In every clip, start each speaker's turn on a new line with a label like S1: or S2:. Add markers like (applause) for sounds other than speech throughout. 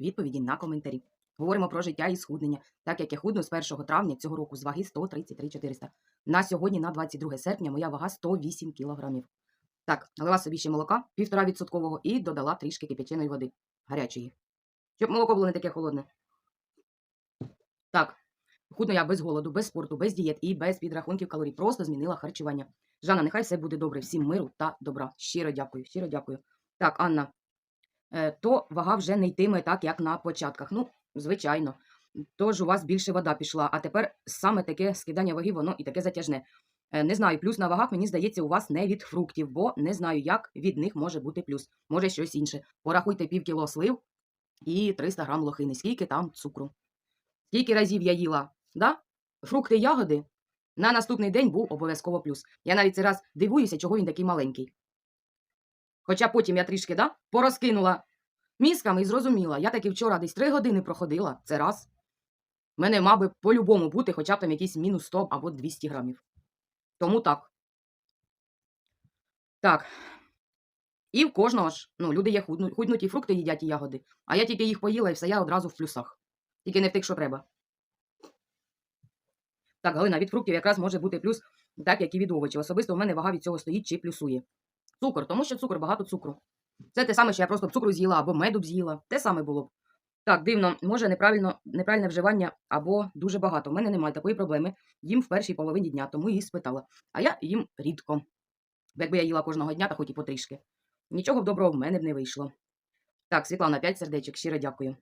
S1: відповіді на коментарі. Говоримо про життя і схуднення, так як я худну з 1 травня цього року з ваги 133 400. На сьогодні, на 22 серпня, моя вага 108 кілограмів. Так, налила собі ще молока, 1,5% і додала трішки кип'яченої води гарячої. Щоб молоко було не таке холодне. Так, худно я без голоду, без спорту, без дієт і без підрахунків калорій. Просто змінила харчування. Жанна, нехай все буде добре. Всім миру та добра. Щиро дякую, щиро дякую. Так, Анна, то вага вже не йтиме так, як на початках. Ну, звичайно. Тож у вас більше вода пішла, а тепер саме таке скидання ваги, воно і таке затяжне. Е, Не знаю, плюс на вагах, мені здається, у вас не від фруктів, бо не знаю, як від них може бути плюс. Може щось інше. Порахуйте пів кіло слив і 300 грам лохини. Скільки там цукру? Скільки разів я їла? Да? Фрукти, ягоди? На наступний день був обов'язково плюс. Я навіть цей раз дивуюся, чого він такий маленький. Хоча потім я трішки да, порозкинула мізками і зрозуміла, я таки вчора десь три години проходила, це раз. В мене мав би по-любому бути хоча б там якийсь мінус 100 або 200 грамів. Тому так. Так. І в кожного ж, ну, люди є худну, худнуті фрукти їдять і ягоди, а я тільки їх поїла і все, я одразу в плюсах. Тільки не в тих, що треба. Так, Галина, від фруктів якраз може бути плюс, так як і від овочів. Особисто у мене вага від цього стоїть чи плюсує. Цукор, тому що цукор, багато цукру. Це те саме, що я просто б цукру з'їла або меду б з'їла. Те саме було б. Так, дивно, може неправильно, неправильне вживання або дуже багато. У мене немає такої проблеми. Їм в першій половині дня, тому і спитала. А я їм рідко. Якби я їла кожного дня, та хоч і потрішки. Нічого б доброго в мене б не вийшло. Так, Світлана, 5 сердечок, щиро дякую.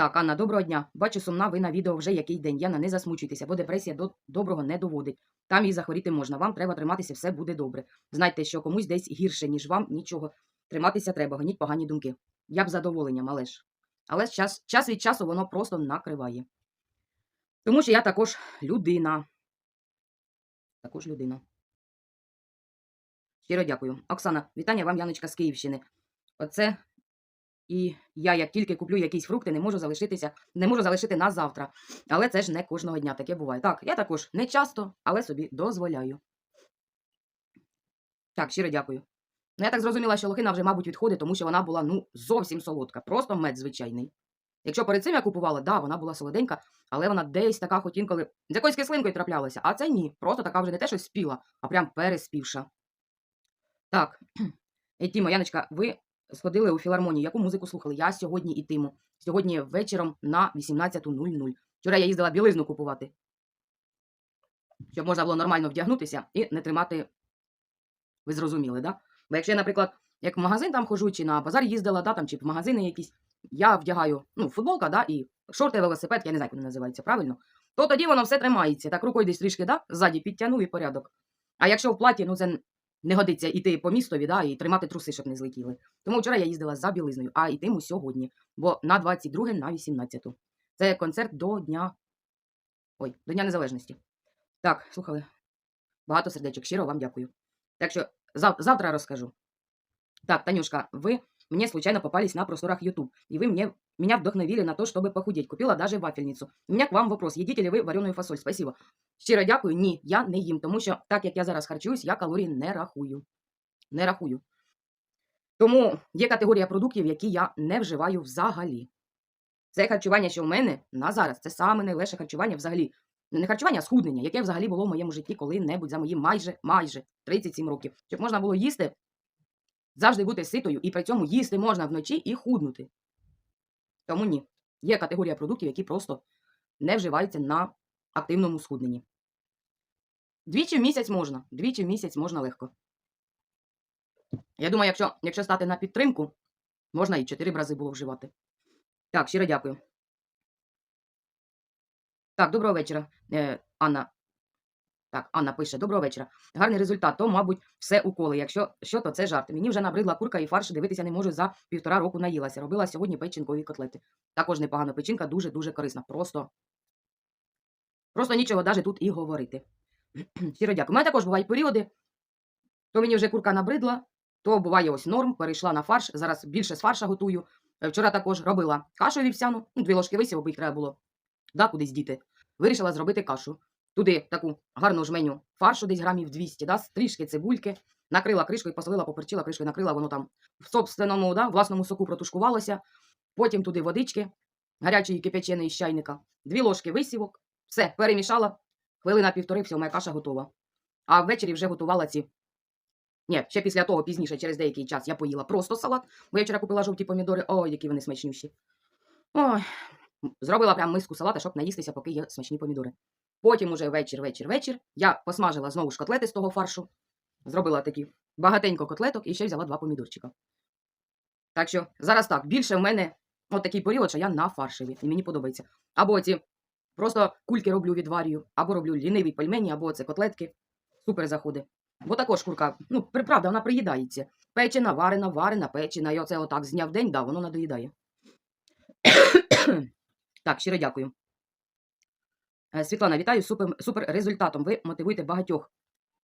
S1: Так, Анна, доброго дня. Бачу, сумна ви на відео вже який день. Яна, не засмучуйтеся, бо депресія до доброго не доводить. Там і захворіти можна. Вам треба триматися, все буде добре. Знайте, що комусь десь гірше, ніж вам, нічого. Триматися треба, гоніть погані думки. Я б з задоволенням, але ж. Але час, час від часу воно просто накриває. Тому що я також людина. Також людина. Щиро дякую. Оксана, вітання вам, Яночка з Київщини. Оце і я, як тільки куплю якісь фрукти, не можу залишитися, не можу залишити на завтра. Але це ж не кожного дня таке буває. Так, я також не часто, але собі дозволяю. Так, щиро дякую. Ну, я так зрозуміла, що лохина вже, мабуть, відходить, тому що вона була ну зовсім солодка, просто мед звичайний. Якщо перед цим я купувала, да, вона була солоденька, але вона десь така, хоч інколи з якоюсь кислинкою траплялася. А це ні. Просто така вже не те, що спіла, а прям переспівша. Так, (clears throat) і Тімо, Яночка, ви сходили у філармонію. Яку музику слухали? Я сьогодні ітиму. Сьогодні вечором на 18.00. Вчора я їздила білизну купувати, щоб можна було нормально вдягнутися і не тримати. Ви зрозуміли, да? Бо якщо я, наприклад, як в магазин там хожу, чи на базар їздила, да, там, чи в магазини якісь, я вдягаю ну, футболка, да, і шорти, велосипед, я не знаю, як вони називаються, правильно? То тоді воно все тримається. Так рукою десь трішки, да, ззаді підтягнув і порядок. А якщо в платі, ну це не годиться іти по містові, да, і тримати труси, щоб не злетіли. Тому вчора я їздила за білизною, а йтиму сьогодні, бо на 22 на 18. Це концерт до Дня. Ой, до Дня Незалежності. Так, слухали. Багато сердечок, щиро вам дякую. Так що зав- завтра розкажу. Так, Танюшка, вы мне случайно попались на просторах YouTube, и вы мне, меня вдохновили на то, чтобы похудеть. Купила даже вафельницу. У меня к вам вопрос. Едите ли ви вареную фасоль? Спасибо. Щиро дякую. Ні, я не їм, тому що так як я зараз харчуюсь, я калорії не рахую. Не рахую. Тому є категорія продуктів, які я не вживаю взагалі. Це харчування, що в мене на зараз, це саме найлегше харчування взагалі. Не харчування, а схуднення, яке взагалі було в моєму житті коли-небудь за мої майже майже 37 років. Щоб можна було їсти, завжди бути ситою, і при цьому їсти можна вночі і худнути. Тому ні. Є категорія продуктів, які просто не вживаються на активному схудненні. Двічі в місяць можна. Двічі в місяць можна легко. Я думаю, якщо, якщо стати на підтримку, можна і 4 рази було вживати. Так, щиро дякую. Так, доброго вечора, е, Анна. Так, Анна пише: Доброго вечора. Гарний результат, то, мабуть, все уколи. Якщо що, то це жарт. Мені вже набридла курка і фарш, дивитися не можу за півтора року наїлася. Робила сьогодні печінкові котлети. Також непогано печінка, дуже-дуже корисна. Просто, просто нічого навіть тут і говорити. (clears throat) Щиро дякую. У мене також бувають періоди, то мені вже курка набридла, то буває ось норм, перейшла на фарш. Зараз більше з фарша готую. Вчора також робила кашу вівсяну, ну, дві ложки висіву, бо їх треба було да, кудись діти. Вирішила зробити кашу. Туди таку гарну жменю фаршу, десь грамів 200, да, трішки цибульки, накрила кришкою, посолила, поперчила, кришкою накрила, воно там в собственному, да, власному соку протушкувалося. Потім туди водички, гарячої кипяченої з чайника, дві ложки висівок, все, перемішала, хвилина півтори, все, моя каша готова. А ввечері вже готувала ці. Ні, ще після того, пізніше, через деякий час, я поїла просто салат, бо я вчора купила жовті помідори. Ой, які вони смачнющі. Ой, зробила прям миску салата, щоб наїстися, поки є смачні помідори. Потім уже вечір, вечір, вечір. Я посмажила знову ж котлети з того фаршу. Зробила такі багатенько котлеток і ще взяла два помідорчика. Так що зараз так, більше в мене от такий період, що я на фаршеві, і мені подобається. Або ці просто кульки роблю відварюю, або роблю ліниві пельмені, або це котлетки. Супер заходить. Бо також курка, ну, при- правда, вона приїдається. Печена, варена, варена, печена. І оце отак з дня в день, да, воно надоїдає. (coughs) так, щиро дякую. Е, Світлана, вітаю супер, супер результатом. Ви мотивуєте багатьох.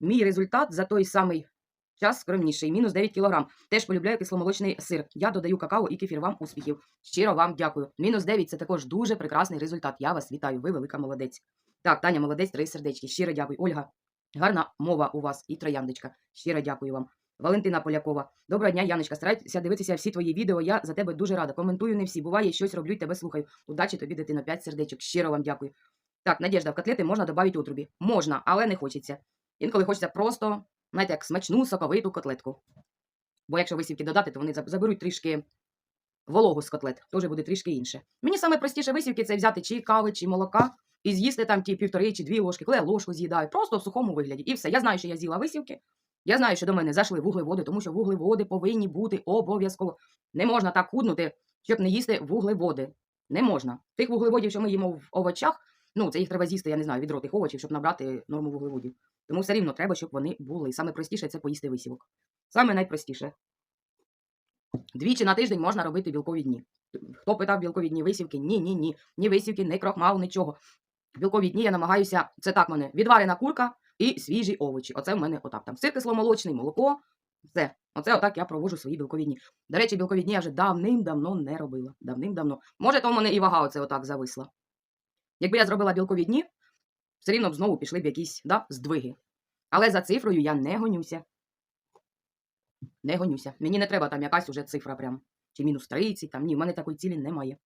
S1: Мій результат за той самий час скромніший. Мінус 9 кілограм. Теж полюбляю кисломолочний сир. Я додаю какао і кефір. Вам успіхів. Щиро вам дякую. Мінус 9 це також дуже прекрасний результат. Я вас вітаю. Ви велика молодець. Так, Таня, молодець, три сердечки. Щиро дякую. Ольга, гарна мова у вас і трояндочка. Щиро дякую вам. Валентина Полякова. Доброго дня, Яночка. Старайтеся дивитися всі твої відео. Я за тебе дуже рада. Коментую не всі. Буває, щось роблю і тебе слухаю. Удачі тобі, дитина. П'ять сердечок. Щиро вам дякую. Так, Надежда, в котлети можна додати отрубі. Можна, але не хочеться. Інколи хочеться просто, знаєте, як смачну соковиту котлетку. Бо якщо висівки додати, то вони заберуть трішки вологу з котлет, теж буде трішки інше. Мені саме простіше висівки це взяти чи кави, чи молока і з'їсти там ті півтори чи дві ложки, коли я ложку з'їдаю, просто в сухому вигляді. І все. Я знаю, що я з'їла висівки. Я знаю, що до мене зайшли вуглеводи, тому що вуглеводи повинні бути обов'язково. Не можна так худнути, щоб не їсти вуглеводи. Не можна. Тих вуглеводів, що ми їмо в овочах, ну це їх треба з'їсти, я не знаю, відро тих овочів, щоб набрати норму вуглеводів. Тому все рівно треба, щоб вони були. Саме простіше це поїсти висівок. Саме найпростіше. Двічі на тиждень можна робити білкові дні. Хто питав білкові дні висівки? Ні, ні, ні. Ні висівки, ні крохмал, нічого. Білкові дні я намагаюся, це так мене, відварена курка і свіжі овочі. Оце в мене отак. Там сир кисломолочний, молоко. Все. Оце отак я проводжу свої білкові дні. До речі, білкові дні я вже давним-давно не робила. Давним-давно. Може, то в мене і вага оце отак зависла. Якби я зробила білкові дні, все рівно б знову пішли б якісь да, здвиги. Але за цифрою я не гонюся. Не гонюся. Мені не треба там якась уже цифра прям. Чи мінус 30, там ні, в мене такої цілі немає.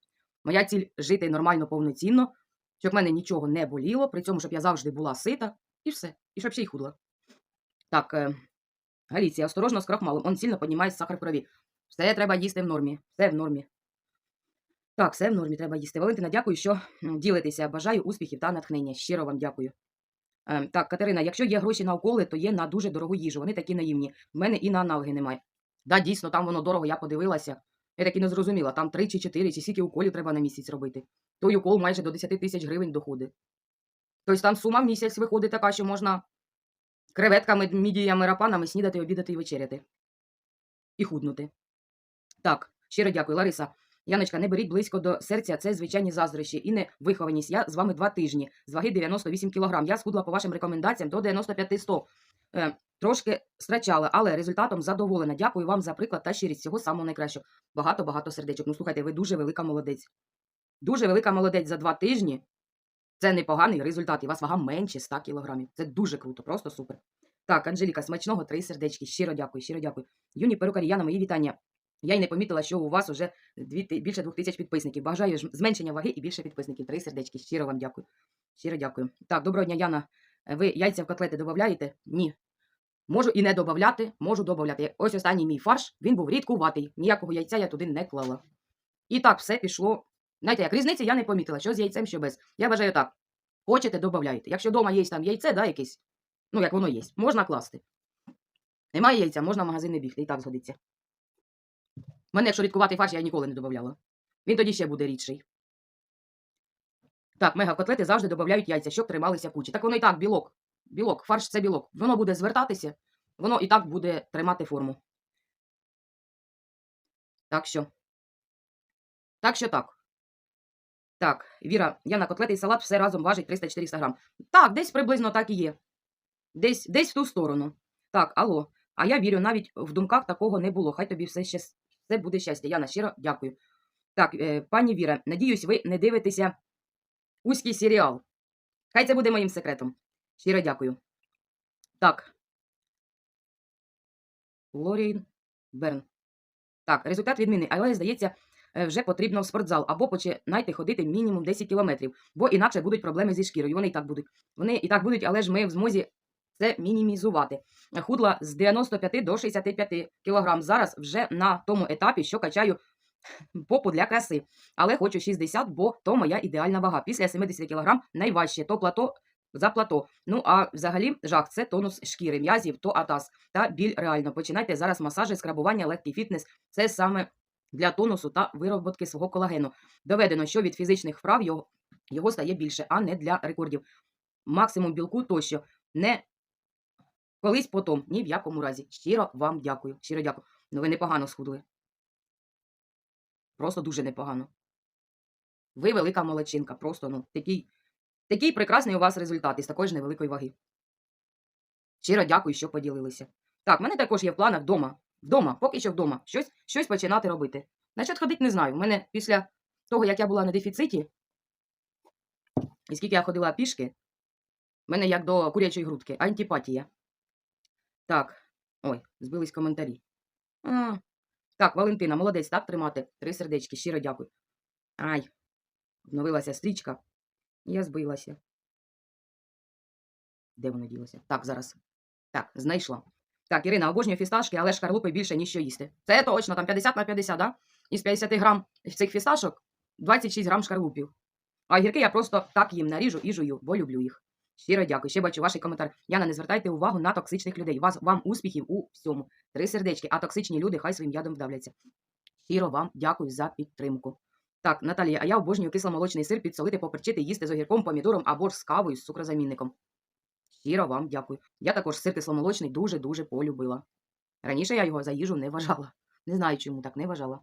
S1: Моя ціль жити нормально, повноцінно, щоб в мене нічого не боліло, при цьому, щоб я завжди була сита, і все. І щоб ще й худла. Так, е, Галіція, осторожно з крахмалом. Он сильно піднімає сахар в крові. Все треба їсти в нормі. Все в нормі. Так, все в нормі треба їсти. Валентина, дякую, що ділитеся. Бажаю успіхів та натхнення. Щиро вам дякую. Ем, так, Катерина, якщо є гроші на уколи, то є на дуже дорогу їжу. Вони такі наївні. В мене і на аналоги немає. Да, дійсно, там воно дорого, я подивилася. Я так і не зрозуміла. Там 3 чи 4, чи скільки уколів треба на місяць робити. Той укол майже до 10 тисяч гривень доходить. Тобто там сума в місяць виходить така, що можна креветками, мідіями, рапанами снідати, обідати і вечеряти. І худнути. Так, щиро дякую, Лариса. Яночка, не беріть близько до серця, це звичайні заздрощі і невихованість. Я з вами два тижні, з ваги 98 кг. Я схудла по вашим рекомендаціям до 95-100. Е, трошки страчала, але результатом задоволена. Дякую вам за приклад та щирість. Всього самого найкращого. Багато-багато сердечок. Ну, слухайте, ви дуже велика молодець. Дуже велика молодець за два тижні. Це непоганий результат. І у вас вага менше 100 кг. Це дуже круто, просто супер. Так, Анжеліка, смачного, три сердечки. Щиро дякую, щиро дякую. Юні перукарі, Яна, мої вітання. Я й не помітила, що у вас уже дві, більше двох тисяч підписників. Бажаю зменшення ваги і більше підписників. Три сердечки. Щиро вам дякую. Щиро дякую. Так, доброго дня, Яна. Ви яйця в котлети додаєте? Ні. Можу і не додати, можу додати. Ось останній мій фарш, він був рідкуватий. Ніякого яйця я туди не клала. І так все пішло. Знаєте, як різниці я не помітила, що з яйцем, що без. Я вважаю так. Хочете, додаєте. Якщо вдома є там яйце, да, якесь, ну як воно є, можна класти. Немає яйця, можна в магазин не бігти, і так згодиться. Мене, якщо рідкуватий фарш, я ніколи не додавала. Він тоді ще буде рідший. Так, мега котлети завжди додають яйця, щоб трималися кучі. Так воно і так, білок. Білок, фарш це білок. Воно буде звертатися, воно і так буде тримати форму. Так що. Так що так. Так, Віра, я на котлети і салат все разом важить 300-400 грам. Так, десь приблизно так і є. Десь, десь в ту сторону. Так, алло. А я вірю, навіть в думках такого не було. Хай тобі все, щас... все буде щастя. Яна, щиро дякую. Так, е, пані Віра, надіюсь, ви не дивитеся узький серіал. Хай це буде моїм секретом. Щиро дякую. Так. Лорін Берн. Так, результат відмінний, але, здається, е, вже потрібно в спортзал або починайте ходити мінімум 10 кілометрів, бо інакше будуть проблеми зі шкірою. Вони і так будуть. Вони і так будуть, але ж ми в змозі це мінімізувати. Худла з 95 до 65 кілограм. Зараз вже на тому етапі, що качаю попу для краси. Але хочу 60, бо то моя ідеальна вага. Після 70 кілограм найважче, то плато за плато. Ну а взагалі жах це тонус шкіри, м'язів, то атаз та біль реально. Починайте зараз масажі, скрабування, легкий фітнес. Це саме для тонусу та вироботки свого колагену. Доведено, що від фізичних вправ його, його стає більше, а не для рекордів. Максимум білку тощо не колись потом, ні в якому разі. Щиро вам дякую. Щиро дякую. Ну ви непогано схудли. Просто дуже непогано. Ви велика молодчинка. Просто ну, такий, такий прекрасний у вас результат із такої ж невеликої ваги. Щиро дякую, що поділилися. Так, в мене також є в планах вдома. Вдома, поки що вдома. Щось, щось починати робити. Значить, ходити не знаю. У мене після того, як я була на дефіциті, і скільки я ходила пішки, в мене як до курячої грудки, антипатія. Так, ой, збились коментарі. А, так, Валентина, молодець, так тримати. Три сердечки, щиро дякую. Ай, обновилася стрічка. Я збилася. Де воно ділося? Так, зараз. Так, знайшла. Так, Ірина, обожнюю фісташки, але шкарлупи більше ніж що їсти. Це точно, там 50 на 50, да? Із 50 грам цих фісташок 26 грам шкарлупів. А гірки я просто так їм наріжу і жую, бо люблю їх. Щиро дякую. Ще бачу ваш коментар. Яна, не звертайте увагу на токсичних людей. Вас, вам успіхів у всьому. Три сердечки, а токсичні люди хай своїм ядом вдавляться. Щиро вам дякую за підтримку. Так, Наталія, а я обожнюю кисломолочний сир підсолити, поперчити, їсти з огірком, помідором або ж з кавою з цукрозамінником. Щиро вам дякую. Я також сир кисломолочний дуже-дуже полюбила. Раніше я його за їжу не вважала. Не знаю, чому так не вважала.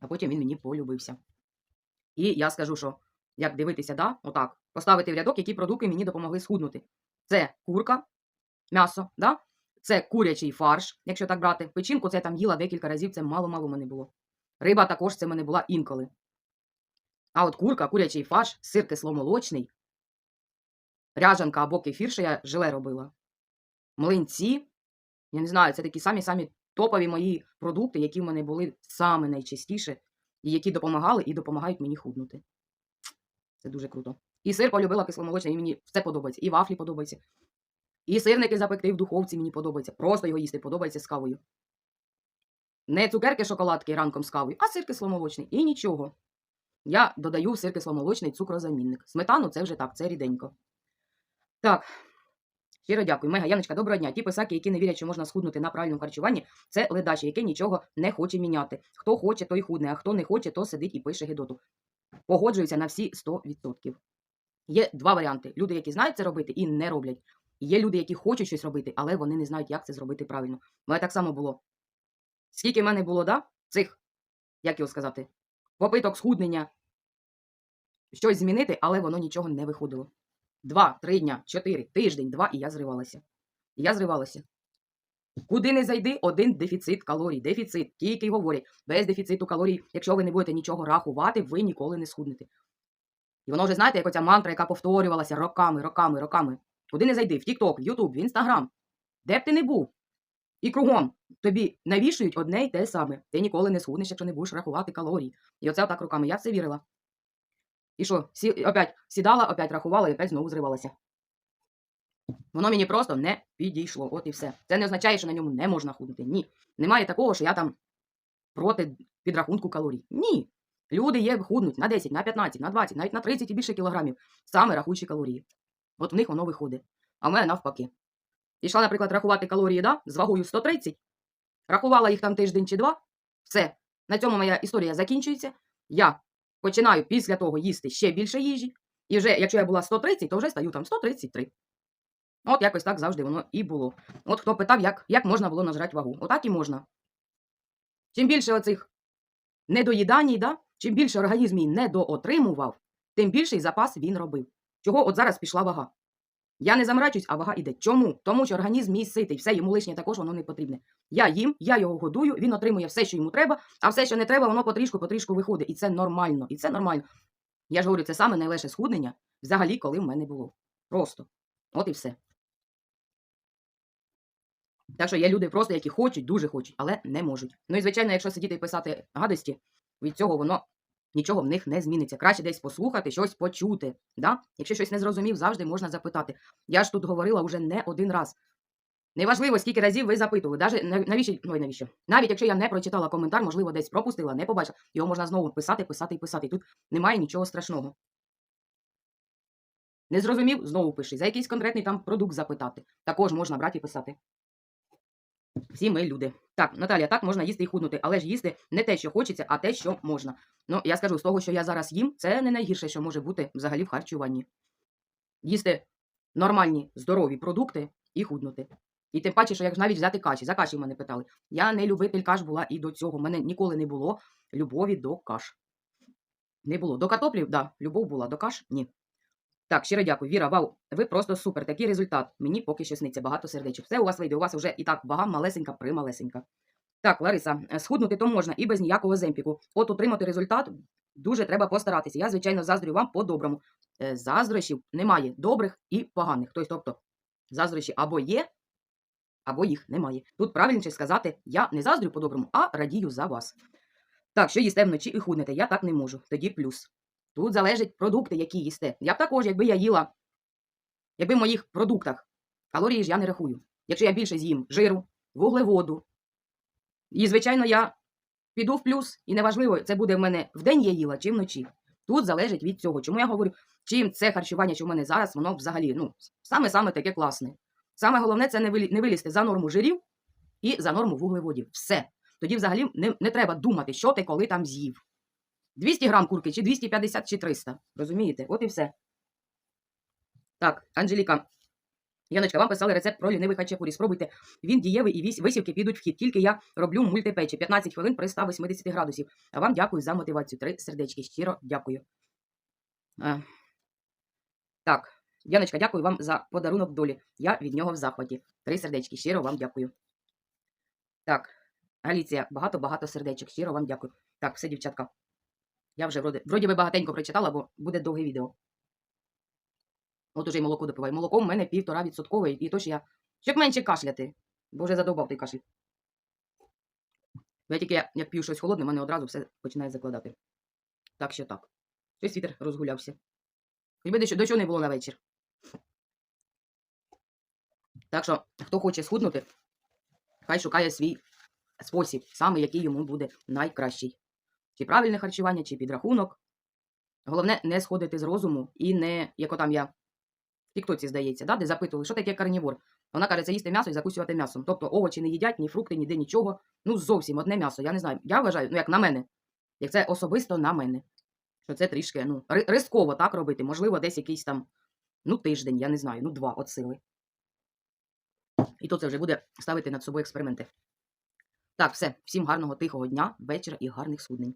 S1: А потім він мені полюбився. І я скажу, що як дивитися, да, отак, поставити в рядок, які продукти мені допомогли схуднути. Це курка, м'ясо, да? це курячий фарш, якщо так брати. Печінку це я там їла декілька разів, це мало-мало мене було. Риба також це мене була інколи. А от курка, курячий фарш, сир кисломолочний, ряжанка або кефір, що я желе робила. Млинці. Я не знаю, це такі самі-самі топові мої продукти, які в мене були саме найчастіше, і які допомагали і допомагають мені худнути. Це дуже круто. І сир полюбила кисломолочний, і мені все подобається. І вафлі подобається. І сирники запекти в духовці мені подобається. Просто його їсти подобається з кавою. Не цукерки, шоколадки ранком з кавою, а сир кисломолочний. І нічого. Я додаю в сир кисломолочний цукрозамінник. Сметану це вже так, це ріденько. Так. Щиро дякую. Мега Яночка, доброго дня. Ті писаки, які не вірять, що можна схуднути на правильному харчуванні, це ледачі, яке нічого не хоче міняти. Хто хоче, той худне, а хто не хоче, то сидить і пише гидоту. Погоджуюся на всі 100%. Є два варіанти: люди, які знають це робити і не роблять. І є люди, які хочуть щось робити, але вони не знають, як це зробити правильно. У мене так само було. Скільки в мене було, да, цих, як його сказати, попиток схуднення, щось змінити, але воно нічого не виходило. Два, три дня, чотири, тиждень, два, і я зривалася. І я зривалася. Куди не зайди, один дефіцит калорій. Дефіцит. Тільки й говорять, без дефіциту калорій, якщо ви не будете нічого рахувати, ви ніколи не схуднете. І воно вже, знаєте, як оця мантра, яка повторювалася роками, роками, роками. Куди не зайди, в TikTok, в YouTube, в Instagram, де б ти не був. І кругом тобі навішують одне й те саме. Ти ніколи не схуднеш, якщо не будеш рахувати калорії. І оце отак руками. Я в це вірила. І що, сі, опять сідала, опять рахувала і опять знову зривалася. Воно мені просто не підійшло. От і все. Це не означає, що на ньому не можна худнути. Ні. Немає такого, що я там проти підрахунку калорій. Ні. Люди є худнуть на 10, на 15, на 20, навіть на 30 і більше кілограмів, саме рахуючи калорії. От в них воно виходить. А в мене навпаки. Пішла, наприклад, рахувати калорії да, з вагою 130, рахувала їх там тиждень чи два. Все. На цьому моя історія закінчується. Я починаю після того їсти ще більше їжі. І вже, якщо я була 130, то вже стаю там 133. От якось так завжди воно і було. От хто питав, як, як можна було нажрати вагу. Отак і можна. Чим більше оцих недоїдань, да? Чим більше організм мій недоотримував, тим більший запас він робив. Чого от зараз пішла вага? Я не замрачусь, а вага йде. Чому? Тому що організм мій ситий, все йому лишнє також воно не потрібне. Я їм, я його годую, він отримує все, що йому треба, а все, що не треба, воно потрішку-потрішку виходить. І це нормально. І це нормально. Я ж говорю, це саме найлегше схуднення взагалі, коли в мене було. Просто. От і все. Так що є люди просто, які хочуть, дуже хочуть, але не можуть. Ну і звичайно, якщо сидіти і писати гадості, від цього воно нічого в них не зміниться. Краще десь послухати, щось почути. Да? Якщо щось не зрозумів, завжди можна запитати. Я ж тут говорила вже не один раз. Неважливо, скільки разів ви запитували. Даже навіщо, ну навіщо? Навіть якщо я не прочитала коментар, можливо, десь пропустила, не побачила, його можна знову писати, писати і писати. Тут немає нічого страшного. Не зрозумів, знову пиши. За якийсь конкретний там продукт запитати. Також можна брати і писати. Всі ми люди. Так, Наталія, так можна їсти і худнути, але ж їсти не те, що хочеться, а те, що можна. Ну, я скажу, з того, що я зараз їм, це не найгірше, що може бути взагалі в харчуванні. Їсти нормальні, здорові продукти і худнути. І тим паче, що як навіть взяти каші, за каші мене питали. Я не любитель каш була і до цього. У мене ніколи не було любові до каш. Не було. До картоплів, да, любов була, до каш ні. Так, щиро дякую. Віра, вау, ви просто супер. Такий результат. Мені поки що сниться багато сердечок. Все у вас вийде. У вас вже і так вага малесенька, прималесенька. Так, Лариса, е, схуднути то можна і без ніякого земпіку. От отримати результат дуже треба постаратися. Я, звичайно, заздрю вам по-доброму. Е, Заздрощів немає добрих і поганих. Тобто, тобто, заздрощі або є, або їх немає. Тут правильніше сказати, я не заздрю по-доброму, а радію за вас. Так, що їсте вночі і худнете, я так не можу. Тоді плюс. Тут залежать продукти, які їсте. Я б також, якби я їла, якби в моїх продуктах калорії ж я не рахую. Якщо я більше з'їм жиру, вуглеводу, і, звичайно, я піду в плюс, і неважливо, це буде в мене вдень я їла чи вночі. Тут залежить від цього. Чому я говорю, чим це харчування, що в мене зараз, воно взагалі, ну, саме-саме таке класне. Саме головне це не вилізти за норму жирів і за норму вуглеводів. Все. Тоді взагалі не, не треба думати, що ти коли там з'їв. 200 грам курки, чи 250, чи 300. Розумієте? От і все. Так, Анжеліка. Яночка, вам писали рецепт про лінивий хачапурі. Спробуйте. Він дієвий і висівки підуть в хід. Тільки я роблю мультипечі 15 хвилин при 180 градусів. А вам дякую за мотивацію. Три сердечки. Щиро дякую. Е, Так, Яночка, дякую вам за подарунок долі. Я від нього в захваті. Три сердечки. Щиро вам дякую. Так, Галіція, багато-багато сердечок. Щиро вам дякую. Так, все, дівчатка. Я вже вроді, вроді би багатенько прочитала, бо буде довге відео. От уже й молоко допиваю. Молоко в мене півтора відсоткове, і то ж я. Щоб менше кашляти. Бо вже задовбав той кашель. Я тільки як п'ю щось холодне, мене одразу все починає закладати. Так що так. Щось вітер розгулявся. Хоч би до чого не було на вечір. Так що, хто хоче схуднути, хай шукає свій спосіб, саме який йому буде найкращий. Чи правильне харчування, чи підрахунок. Головне не сходити з розуму і не, як там я в Тіктоці, здається, да, де запитували, що таке карнівор. Вона каже, це їсти м'ясо і закусувати м'ясом. Тобто овочі не їдять, ні фрукти, ніде нічого. Ну, зовсім одне м'ясо. Я не знаю. Я вважаю, ну як на мене, як це особисто на мене. Що це трішки ну, ри- ризково так робити. Можливо, десь якийсь там ну, тиждень, я не знаю, ну два от сили. І то це вже буде ставити над собою експерименти. Так, все. Всім гарного тихого дня, вечора і гарних суднень.